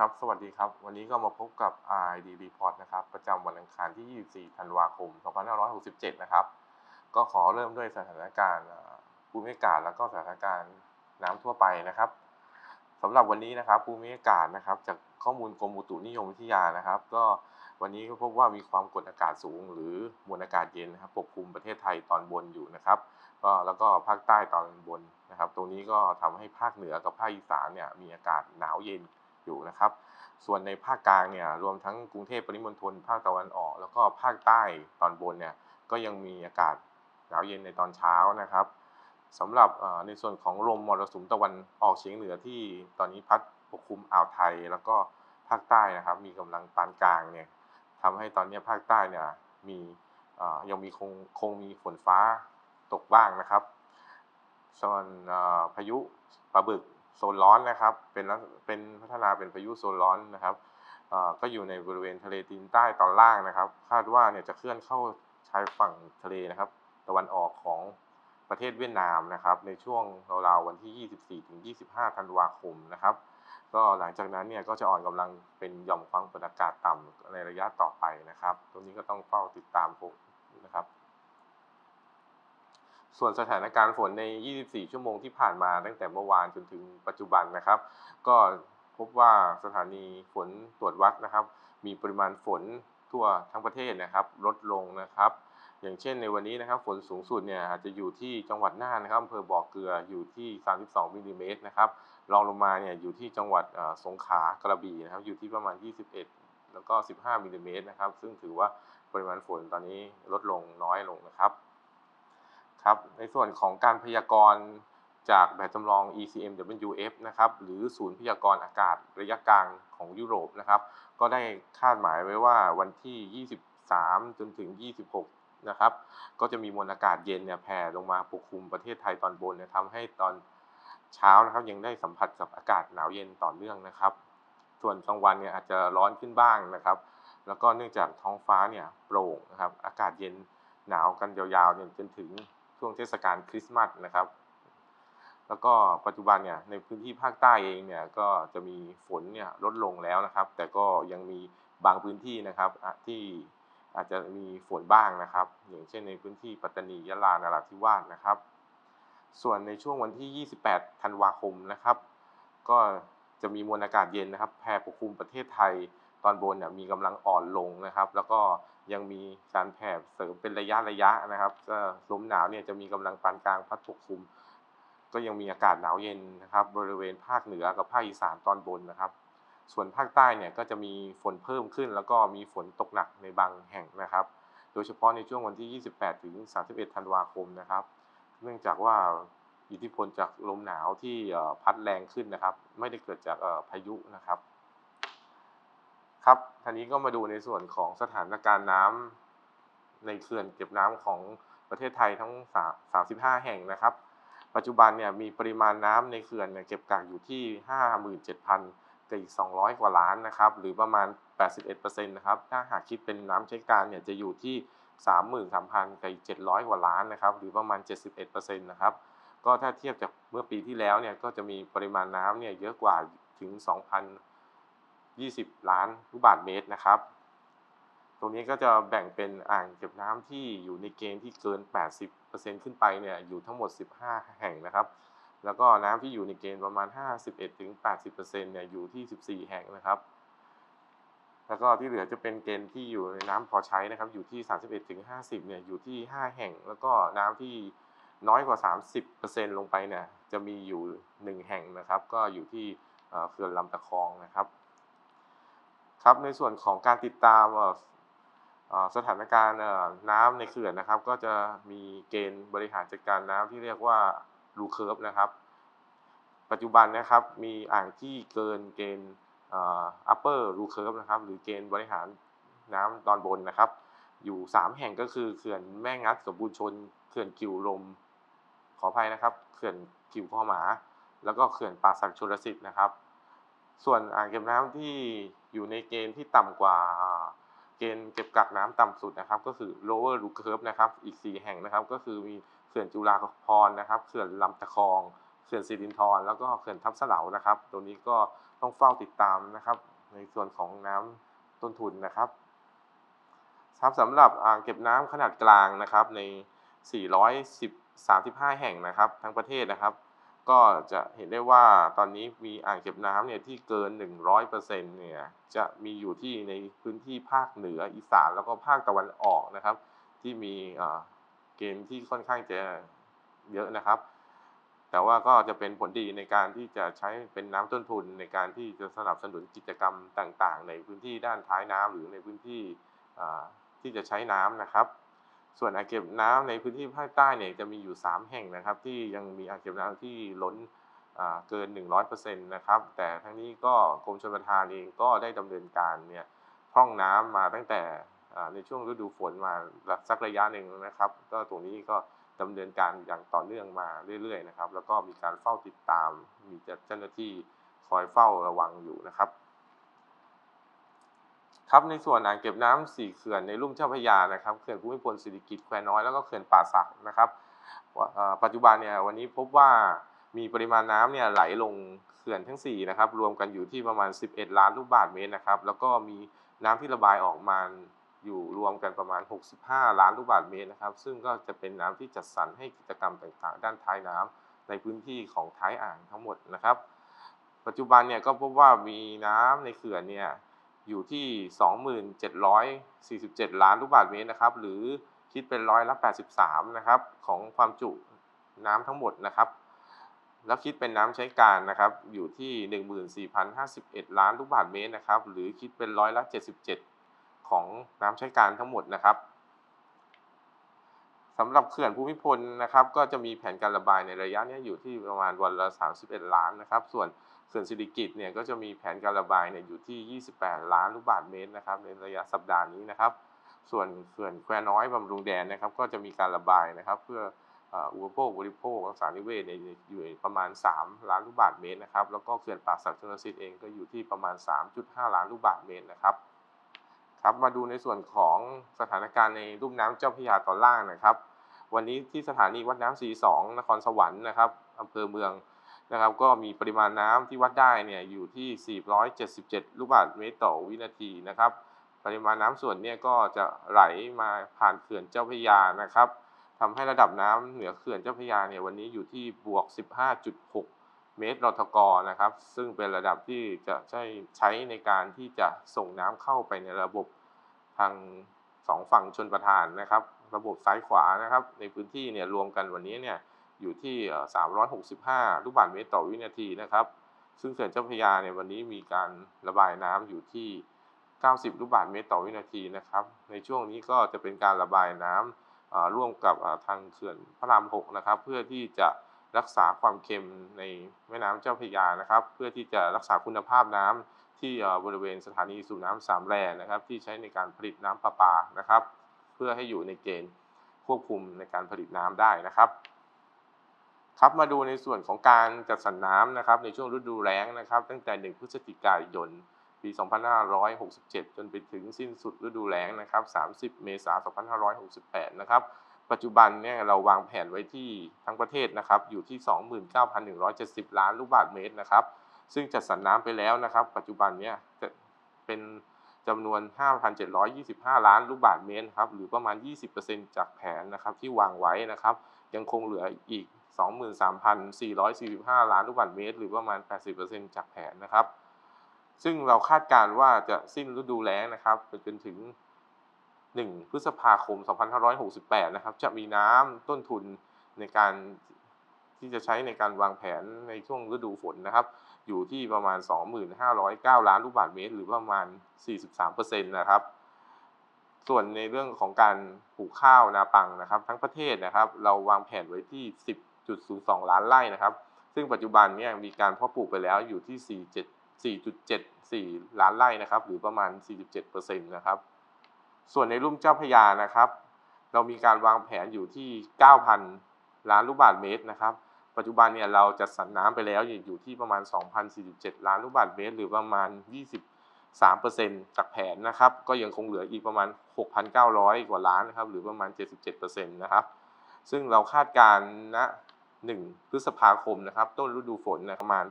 ครับ สวัสดีครับ วันนี้ก็มาพบกับ ID Report นะครับ ประจำวันอังคารที่ 24 ธันวาคม 2567 นะครับ ก็ขอเริ่มด้วยสถานการณ์ภูมิอากาศแล้วก็สถานการณ์น้ำทั่วไปนะครับสำหรับวันนี้นะครับภูมิอากาศนะครับ จากข้อมูลกรมอุตุนิยมวิทยานะครับ ก็วันนี้ก็พบว่ามีความกดอากาศสูง หรือมวลอากาศเย็นนะครับ ปกคลุมประเทศไทยตอนบนอยู่นะครับก็แล้วก็ภาคใต้ตอนบนนะครับ ตรงนี้ก็ทำให้ภาคเหนือกับภาคอีสานเนี่ยมีอากาศหนาวเย็น อยู่นะครับ ส่วนในภาคกลางเนี่ยรวมทั้งกรุงเทพปริมณฑลภาคตะวันออก แล้วก็ภาคใต้ตอนบนเนี่ยก็ยังมีอากาศหนาวเย็นในตอนเช้านะครับสำหรับในส่วนของลมมรสุมตะวันออกเฉียงเหนือที่ตอนนี้พัดปกคลุมอ่าวไทย แล้วก็ภาคใต้นะครับ มีกำลังปานกลางเนี่ยทำให้ตอนนี้ภาคใต้เนี่ยมียังมีคงคงมีฝนฟ้าตกบ้างนะครับ ส่วนพายุปลาบึก โซนร้อนนะครับ เป็นเป็นพัฒนาเป็นพายุโซนร้อนนะครับก็อยู่ในบริเวณทะเลจีนใต้ตอนล่างนะครับ คาดว่าเนี่ยจะเคลื่อนเข้าชายฝั่งทะเลนะครับ ตะวันออกของประเทศเวียดนามนะครับ ในช่วงราวๆวันที่ 24ถึง25 ธันวาคมนะครับ ก็หลังจากนั้นเนี่ยก็จะอ่อนกำลังเป็นหย่อมความกดอากาศต่ำในระยะต่อไปนะครับ ตรงนี้ก็ต้องเฝ้าติดตามพบนะครับ ส่วนสถานการณ์ฝนใน 24 ชั่วโมงที่ผ่านมาตั้งแต่เมื่อวานจนถึงปัจจุบันนะครับ ก็พบว่าสถานีฝนตรวจวัดนะครับ มีปริมาณฝนทั่วทั้งประเทศนะครับ ลดลงนะครับ อย่างเช่นในวันนี้นะครับ ฝนสูงสุดเนี่ยอาจจะอยู่ที่จังหวัดน่านนะครับอำเภอบ่อเกลืออยู่ที่ 32มิลลิเมตรนะครับรองลงมาเนี่ยอยู่ที่จังหวัดสงขลากระบี่นะครับ อยู่ที่ประมาณ 21 แล้วก็ 15มิลลิเมตรนะครับ ซึ่งถือว่าปริมาณฝนตอนนี้ลดลงน้อยลงนะครับ ครับในส่วนของการพยากรณ์จากแบบจำลอง ECMWF นะครับหรือศูนย์พยากรณ์อากาศระยะกลางของยุโรปนะครับ ก็ได้คาดหมายไว้ว่าวันที่ 23 จนถึง 26 นะครับ ก็จะมีมวลอากาศเย็นเนี่ยแผ่ลงมาปกคลุมประเทศไทยตอนบนเนี่ยทำให้ตอนเช้านะครับยังได้สัมผัสกับอากาศหนาวเย็นต่อเนื่องนะครับ ส่วนกลางวันเนี่ยอาจจะร้อนขึ้นบ้างนะครับ แล้วก็เนื่องจากท้องฟ้าเนี่ยโปร่งนะครับ อากาศเย็นหนาวกันยาวๆเนี่ยจนถึง ช่วงเทศกาลคริสต์มาสนะครับ แล้วก็ปัจจุบันเนี่ยในพื้นที่ภาคใต้เองเนี่ยก็จะมีฝนเนี่ยลดลงแล้วนะครับ แต่ก็ยังมีบางพื้นที่นะครับที่อาจจะมีฝนบ้างนะครับ อย่างเช่นในพื้นที่ปัตตานียะลานราธิวาสนะครับ ส่วนในช่วงวันที่ 28 ธันวาคมนะครับ ก็จะมีมวลอากาศเย็นนะครับแผ่ปกคลุมประเทศไทยตอนบนเนี่ยมีกำลังอ่อนลงนะครับ แล้วก็ ยังมีการแผ่เสริมเป็นระยะระยะนะครับก็ลมหนาวเนี่ยจะมีกำลังปานกลางพัดปกคลุม ก็ยังมีอากาศหนาวเย็นนะครับ บริเวณภาคเหนือกับภาคอีสานตอนบนนะครับ ส่วนภาคใต้เนี่ยก็จะมีฝนเพิ่มขึ้น แล้วก็มีฝนตกหนักในบางแห่งนะครับ โดยเฉพาะในช่วงวันที่ 28 ถึง 31 ธันวาคมนะครับ เนื่องจากว่าอิทธิพลจากลมหนาวที่พัดแรงขึ้นนะครับ ไม่ได้เกิดจากพายุนะครับครับ ทีนี้ก็มาดูในส่วนของสถานการณ์น้ำในเขื่อนเก็บน้ำของประเทศไทยทั้ง 35 แห่งนะครับ ปัจจุบันเนี่ยมีปริมาณน้ำในเขื่อนเนี่ยเก็บกักอยู่ที่ 57,000กับอีก 200 กว่าล้านนะครับ หรือประมาณ 81%นะครับ ถ้าหากคิดเป็นน้ำใช้การเนี่ยจะอยู่ที่ 33,000กับอีก 700 กว่าล้านนะครับ หรือประมาณ 71%นะครับ ก็ถ้าเทียบจากเมื่อปีที่แล้วเนี่ยก็จะมีปริมาณน้ำเนี่ยเยอะกว่าถึง 2,000 20 ล้านลูกบาศก์เมตรนะครับ ตรงนี้ก็จะแบ่งเป็นอ่างเก็บน้ำที่อยู่ในเกณฑ์ที่เกิน 80%ขึ้นไปเนี่ยอยู่ทั้งหมด 15 แห่งนะครับ แล้วก็น้ำที่อยู่ในเกณฑ์ประมาณ 51-80%เนี่ยอยู่ที่ 14 แห่งนะครับ แล้วก็ที่เหลือจะเป็นเกณฑ์ที่อยู่ในน้ำพอใช้นะครับ อยู่ที่ 31-50 เนี่ยอยู่ที่ 5 แห่ง แล้วก็น้ำที่น้อยกว่า 30%ลงไปเนี่ยจะมีอยู่ 1 แห่งนะครับ ก็อยู่ที่เอ่อเขื่อนลำตะคองนะครับ ครับในส่วนของการติดตามสถานการณ์น้ำในเขื่อนนะครับ ก็จะมีเกณฑ์บริหารจัดการน้ำที่เรียกว่ารูเคิร์ฟนะครับ ปัจจุบันนะครับมีอ่างที่เกินเกณฑ์อ่อ upper รูเคิร์ฟนะครับ หรือเกณฑ์บริหารน้ำตอนบนนะครับ อยู่ 3 แห่งก็คือเขื่อนแม่งัดสมบูรณ์ชน เขื่อนกิวลม ขออภัยนะครับ เขื่อนกิวพ่อหมา แล้วก็เขื่อนป่าสักชลสิทธิ์นะครับ ส่วนอ่างเก็บน้ำที่อยู่ในเกณฑ์ที่ต่ำกว่าเกณฑ์เก็บกักน้ำต่ำสุดนะครับ ก็คือ lower r o o curve นะครับ อีก 4 แห่งนะครับ ก็คือมีเขื่อนจุฬาภรณ์นะครับเขื่อนลำตะคองเขื่อนสิรินธรแล้วก็เขื่อนทับเหลานะครับ ตัวนี้ก็ต้องเฝ้าติดตามนะครับ ในส่วนของน้ำต้นทุนนะครับครับสำหรับอ่างเก็บน้ำขนาดกลางนะครับใน 410 35 แห่งนะครับ ทั้งประเทศนะครับ ก็จะเห็นได้ว่าตอนนี้มีอ่างเก็บน้ำเนี่ยที่เกิน 100%เนี่ยจะมีอยู่ที่ในพื้นที่ภาคเหนืออีสานแล้วก็ภาคตะวันออกนะครับ ที่มีอ่าเกณฑ์ที่ค่อนข้างจะเยอะนะครับ แต่ว่าก็จะเป็นผลดีในการที่จะใช้เป็นน้ำต้นทุนในการที่จะสนับสนุนกิจกรรมต่าง ๆ ในพื้นที่ด้านท้ายน้ำหรือในพื้นที่อ่าที่จะใช้น้ำนะครับ ส่วนอ่างเก็บน้ำในพื้นที่ภาคใต้เนี่ยจะมีอยู่ 3 แห่งนะครับ ที่ยังมีอ่างเก็บน้ำที่ล้นอ่าเกิน 100%นะครับ แต่ทั้งนี้ก็กรมชลประทานเองก็ได้ดำเนินการเนี่ยพร่องน้ำมาตั้งแต่ในช่วงฤดูฝนมาสักระยะหนึ่งนะครับ ก็ตรงนี้ก็ดำเนินการอย่างต่อเนื่องมาเรื่อยๆนะครับ แล้วก็มีการเฝ้าติดตาม มีเจ้าหน้าที่คอยเฝ้าระวังอยู่นะครับ ครับในส่วนอ่างเก็บน้ำสี่เขื่อนในลุ่มเจ้าพระยานะครับเขื่อนภูมิพลสิริกิติ์แควน้อยแล้วก็เขื่อนป่าสักนะครับปัจจุบันเนี่ยวันนี้พบว่ามีปริมาณน้ำเนี่ยไหลลงเขื่อนทั้ง4นะครับรวมกันอยู่ที่ประมาณ 11 ล้านลูกบาศก์เมตรนะครับแล้วก็มีน้ำที่ระบายออกมาอยู่รวมกันประมาณ 65 ล้านลูกบาศก์เมตรนะครับ ซึ่งก็จะเป็นน้ำที่จัดสรรให้กิจกรรมต่างๆ ด้านท้ายน้ำในพื้นที่ของท้ายอ่างทั้งหมดนะครับ ปัจจุบันเนี่ยก็พบว่ามีน้ำในเขื่อนเนี่ย อยู่ที่ 2747 ล้านลูกบาศก์เมตรนะครับ หรือคิดเป็นร้อยละ 83 นะครับ ของความจุน้ำทั้งหมดนะครับ แล้วคิดเป็นน้ำใช้การนะครับ อยู่ที่ 14,051 ล้านลูกบาศก์เมตรนะครับ หรือคิดเป็นร้อยละ 77 ของน้ำใช้การทั้งหมดนะครับสำหรับเขื่อนภูมิพลนะครับ ก็จะมีแผนการระบายในระยะนี้อยู่ที่ประมาณวันละ 31 ล้านนะครับ ส่วน เขื่อนสิริกิตเนี่ยก็จะมีแผนการระบายเนี่ยอยู่ที่ 28 ล้านลูกบาศก์เมตรนะครับในระยะสัปดาห์นี้นะครับ ส่วนเขื่อนแควน้อยบำรุงแดนนะครับก็จะมีการระบายนะครับเพื่ออุปโภคบริโภครักษานิเวศเนี่ยอยู่ประมาณ 3 ล้านลูกบาศก์เมตรนะครับแล้วก็เขื่อนป่าสักชลสิทธิ์เองก็อยู่ที่ประมาณ 3.5 ล้านลูกบาศก์เมตรนะครับครับมาดูในส่วนของสถานการณ์ในลุ่มน้ำเจ้าพระยาตอนล่างนะครับ วันนี้ที่สถานีวัดน้ำสีสองนครสวรรค์นะครับอำเภอเมือง นะครับก็มีปริมาณน้ำที่วัดได้เนี่ยอยู่ที่ 477 ลูกบาศก์เมตรต่อวินาทีนะครับ ปริมาณน้ำส่วนเนี่ยก็จะไหลมาผ่านเขื่อนเจ้าพระยานะครับทำให้ระดับน้ำเหนือเขื่อนเจ้าพระยาเนี่ยวันนี้อยู่ที่บวก 15.6 เมตรรทกนะครับ ซึ่งเป็นระดับที่จะใช้ใช้ในการที่จะส่งน้ำเข้าไปในระบบทางสองฝั่งชนประทานนะครับ ระบบซ้ายขวานะครับ ในพื้นที่เนี่ยรวมกันวันนี้เนี่ย อยู่ที่ 365 ลูกบาศก์เมตรต่อวินาทีนะครับ ซึ่งเขื่อนเจ้าพระยาเนี่ยวันนี้มีการระบายน้ำอยู่ที่ 90 ลูกบาศก์เมตรต่อวินาทีนะครับ ในช่วงนี้ก็จะเป็นการระบายน้ำอ่าร่วมกับทางเขื่อนพระราม 6 นะครับ เพื่อที่จะรักษาความเค็มในแม่น้ำเจ้าพระยานะครับ เพื่อที่จะรักษาคุณภาพน้ำที่บริเวณสถานีสูบน้ำสามแลนะครับ ที่ใช้ในการผลิตน้ำประปานะครับ เพื่อให้อยู่ในเกณฑ์ควบคุมในการผลิตน้ำได้นะครับ ครับมาดูในส่วนของการจัดสรรน้ำนะครับในช่วงฤดูแล้งนะครับ ตั้งแต่ 1 พฤศจิกายน ปี 2567 จนไปถึงสิ้นสุดฤดูแล้งนะครับ 30 เมษายน 2568 นะครับ ปัจจุบันเนี่ยเราวางแผนไว้ที่ทั้งประเทศนะครับอยู่ที่ 29,170 ล้านลูกบาศก์เมตรนะครับ ซึ่งจัดสรรน้ำไปแล้วนะครับ ปัจจุบันเนี่ยจะเป็นจำนวน 5,725 ล้านลูกบาศก์เมตรครับ หรือประมาณ 20%จากแผนนะครับที่วางไว้นะครับ ยังคงเหลืออีก 23,445 ล้านลูกบาศก์เมตร หรือประมาณ 80%จากแผนนะครับ ซึ่งเราคาดการณ์ว่าจะสิ้นฤดูแล้งนะครับไปจนถึง 1 พฤษภาคม 2568 นะครับ จะมีน้ำต้นทุนในการที่จะใช้ในการวางแผนในช่วงฤดูฝนนะครับ อยู่ที่ประมาณ 2509 ล้านลูกบาศก์เมตร หรือประมาณ 43%นะครับส่วนในเรื่องของการปลูกข้าวนาปังนะครับ ทั้งประเทศนะครับ เราวางแผนไว้ที่ 10.02 ล้านไร่นะครับ ซึ่งปัจจุบันเนี่ยมีการเพาะปลูกไปแล้วอยู่ที่ 47 4.74 ล้านไร่นะครับ หรือประมาณ 47%นะครับ ส่วนในลุ่มเจ้าพยานะครับ เรามีการวางแผนอยู่ที่ 9,000 ล้านลูกบาศก์เมตรนะครับ ปัจจุบันเนี่ยเราจัดสรรน้ำไปแล้วอยู่ที่ประมาณ 2,047 ล้านลูกบาศก์เมตร หรือประมาณ23%จากแผนนะครับ ก็ยังคงเหลืออีกประมาณ 6,900 กว่าล้านนะครับ หรือประมาณ 77%นะครับ ซึ่งเราคาดการณ์ณ 1 พฤษภาคมนะครับต้นฤดูฝนนะประมาณ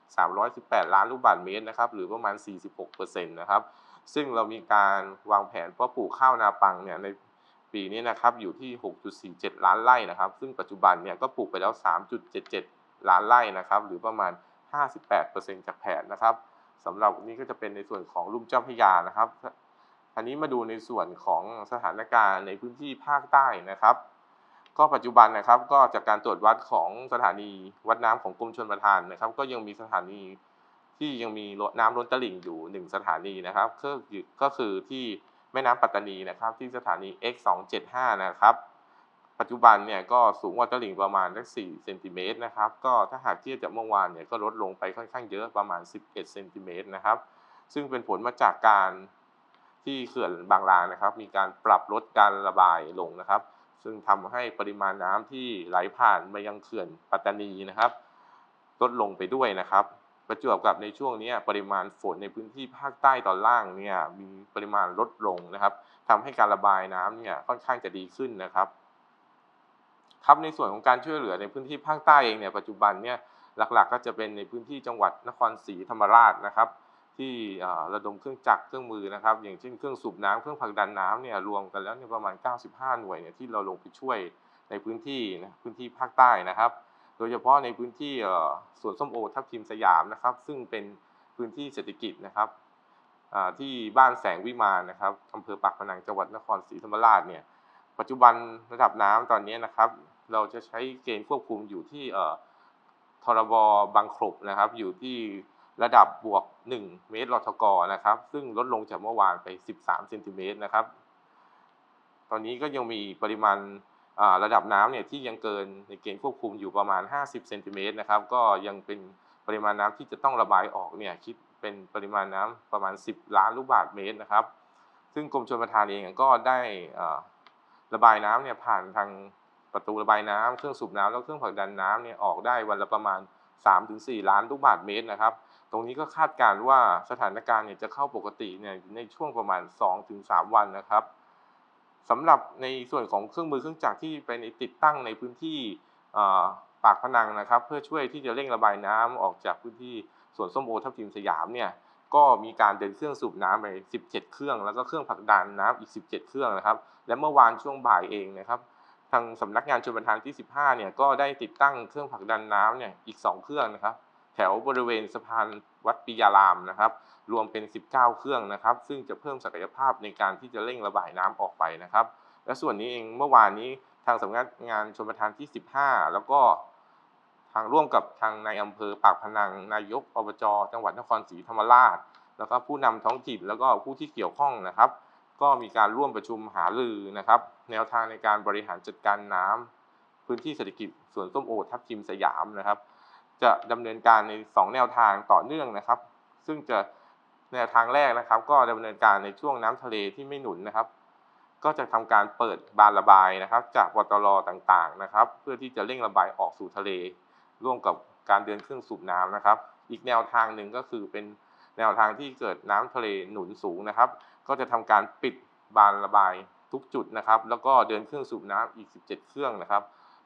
8,318 ล้านลูกบาศก์เมตรนะครับหรือประมาณ 46%นะครับซึ่งเรามีการวางแผนเพาะปลูกข้าวนาปังเนี่ยในปีนี้นะครับอยู่ที่ 6.47 ล้านไร่นะครับ ซึ่งปัจจุบันเนี่ยก็ปลูกไปแล้ว 3.77 ล้านไร่นะครับหรือประมาณ 58%จากแผนนะครับสำหรับนี้ก็จะเป็นในส่วนของลุ่มเจ้าพระยานะครับอันนี้มาดูในส่วนของสถานการณ์ในพื้นที่ภาคใต้นะครับ ก็ปัจจุบันนะครับก็จากการตรวจวัดของสถานีวัดน้ำของกรมชลประทานนะครับ ก็ยังมีสถานีที่ยังมีน้ำล้นตลิ่งอยู่หนึ่งสถานีนะครับก็คือก็คือที่แม่น้ำปัตตานีนะครับ ที่สถานี X 2 7 5นะครับ ปัจจุบันเนี่ยก็สูงกว่าตลิ่งประมาณสัก4เซนติเมตรนะครับก็ถ้าหากเทียบจากเมื่อวานเนี่ยก็ลดลงไปค่อนข้างเยอะประมาณ 11เซนติเมตรนะครับ ซึ่งเป็นผลมาจากการที่เขื่อนบางลางนะครับ มีการปรับลดการระบายลงนะครับ ซึ่งทำให้ปริมาณน้ำที่ไหลผ่านมายังเขื่อนปัตตานีนะครับ ลดลงไปด้วยนะครับ ประจวบกับในช่วงนี้ปริมาณฝนในพื้นที่ภาคใต้ตอนล่างเนี่ยมีปริมาณลดลงนะครับทำให้การระบายน้ำเนี่ยค่อนข้างจะดีขึ้นนะครับครับในส่วนของการช่วยเหลือในพื้นที่ภาคใต้เองเนี่ยปัจจุบันเนี่ยหลักๆ ก็จะเป็นในพื้นที่จังหวัดนครศรีธรรมราชนะครับ ที่ระดมเครื่องจักรเครื่องมือนะครับ อย่างเช่นเครื่องสูบน้ำเครื่องผลักดันน้ำเนี่ยรวมกันแล้วเนี่ยประมาณ 95 หน่วยเนี่ยที่เราลงไปช่วยในพื้นที่นะพื้นที่ภาคใต้นะครับ โดยเฉพาะในพื้นที่สวนส้มโอทับทิมสยามนะครับ ซึ่งเป็นพื้นที่เศรษฐกิจนะครับที่บ้านแสงวิมานนะครับอำเภอปากพนังจังหวัดนครศรีธรรมราชเนี่ยปัจจุบันระดับน้ำตอนนี้นะครับ เราจะใช้เกณฑ์ควบคุมอยู่ที่ทรบบางขลบนะครับ อยู่ที่ ระดับบวก 1 เมตรลทกนะครับ ซึ่งลดลงจากเมื่อวานไป 13เซนติเมตรนะครับ ตอนนี้ก็ยังมีปริมาณระดับน้ำเนี่ยที่ยังเกินในเกณฑ์ควบคุมอยู่ประมาณ 50เซนติเมตรนะครับ ก็ยังเป็นปริมาณน้ำที่จะต้องระบายออกเนี่ยคิดเป็นปริมาณน้ำประมาณ 10 ล้านลูกบาศก์เมตรนะครับ ซึ่งกรมชลประทานเองก็ได้ระบายน้ำเนี่ยผ่านทางประตูระบายน้ำเครื่องสูบน้ำแล้วเครื่องผลักดันน้ำเนี่ยออกได้วันละประมาณ 3-4 ล้านลูกบาศก์เมตรนะครับ ตรงนี้ก็คาดการณ์ว่าสถานการณ์เนี่ยจะเข้าปกติเนี่ยในช่วงประมาณ 2-3 วันนะครับสำหรับในส่วนของเครื่องมือเครื่องจักรที่ไปในติดตั้งในพื้นที่ปากพนังนะครับ เพื่อช่วยที่จะเร่งระบายน้ำออกจากพื้นที่สวนส้มโอทับทิมสยามเนี่ยก็มีการเดินเครื่องสูบน้ำไป 17 เครื่อง แล้วก็เครื่องผลักดันน้ำอีก 17 เครื่องนะครับ และเมื่อวานช่วงบ่ายเองนะครับ ทางสำนักงานชลประทานที่ 15 เนี่ยก็ได้ติดตั้งเครื่องผลักดันน้ำเนี่ยอีก 2 เครื่องนะครับ ถวบริเวณสะพานวัดปิยารามนะครับ รวมเป็น 19 เครื่องนะครับ ซึ่งจะเพิ่มศักยภาพในการที่จะเร่งระบายน้ำออกไปนะครับ และส่วนนี้เองเมื่อวานนี้ทางสำนักงานชลประทานที่ 15 แล้วก็ทางร่วมกับทางนายอำเภอปากพนังนายกอบจจังหวัดนครศรีธรรมราช แล้วก็ผู้นำท้องถิ่นแล้วก็ผู้ที่เกี่ยวข้องนะครับ ก็มีการร่วมประชุมหารือนะครับ แนวทางในการบริหารจัดการน้ำพื้นที่เศรษฐกิจสวนส้มโอทับทิมสยามนะครับ จะดำเนินการใน 2 แนวทางต่อเนื่องนะครับ ซึ่งจะแนวทางแรกนะครับ ก็ดำเนินการในช่วงน้ำทะเลที่ไม่หนุนนะครับ ก็จะทำการเปิดบานระบายนะครับ จากวตรต่างๆนะครับ เพื่อที่จะเร่งระบายออกสู่ทะเล ร่วมกับการเดินเครื่องสูบน้ำนะครับ อีกแนวทางหนึ่งก็คือเป็นแนวทางที่เกิดน้ำทะเลหนุนสูงนะครับ ก็จะทำการปิดบานระบายทุกจุดนะครับ แล้วก็เดินเครื่องสูบน้ำอีก 17 เครื่องนะครับ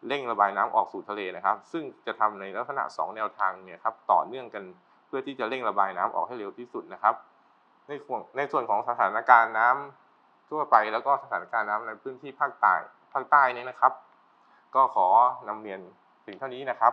เร่งระบายน้ำออกสู่ทะเลนะครับ ซึ่งจะทำในลักษณะ 2 แนวทางเนี่ยครับต่อเนื่องกันเพื่อที่จะเร่งระบายน้ำออกให้เร็วที่สุดนะครับ ในส่วนในส่วนของสถานการณ์น้ำทั่วไปแล้วก็สถานการณ์น้ำในพื้นที่ภาคใต้ภาคใต้นี้นะครับ ก็ขอนำเรียนถึงเท่านี้นะครับ